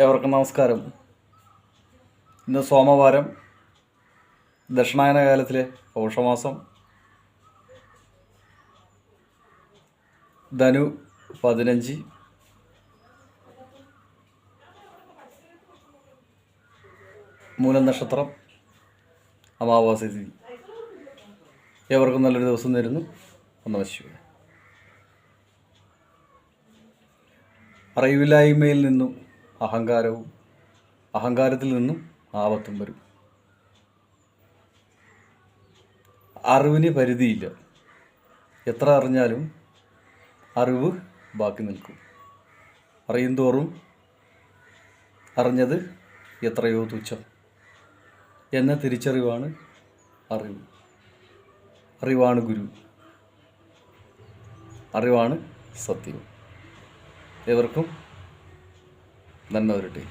ഏവർക്കും നമസ്കാരം. ഇന്ന് സോമവാരം. ദക്ഷിണായന കാലത്തിലെ പൗഷമാസം. ധനു പതിനഞ്ച്. മൂലം നക്ഷത്രം അമാവാസി തിഥി. ഏവർക്കും നല്ലൊരു ദിവസം തരുന്നു. ഒന്ന് വശിക്കുക അറിവില്ലായ്മയിൽ നിന്നും അഹങ്കാരവും അഹങ്കാരത്തിൽ നിന്നും ആപത്തും വരും. അറിവിന് പരിധിയില്ല. എത്ര അറിഞ്ഞാലും അറിവ് ബാക്കി നിൽക്കും. അറിയും തോറും അറിഞ്ഞത് എത്രയോ തുച്ഛം. എന്ന തിരിച്ചറിവാണ് അറിവ്. അറിവാണ് ഗുരു. അറിവാണ് സത്യം. ഏവർക്കും നന്മ വരട്ടെ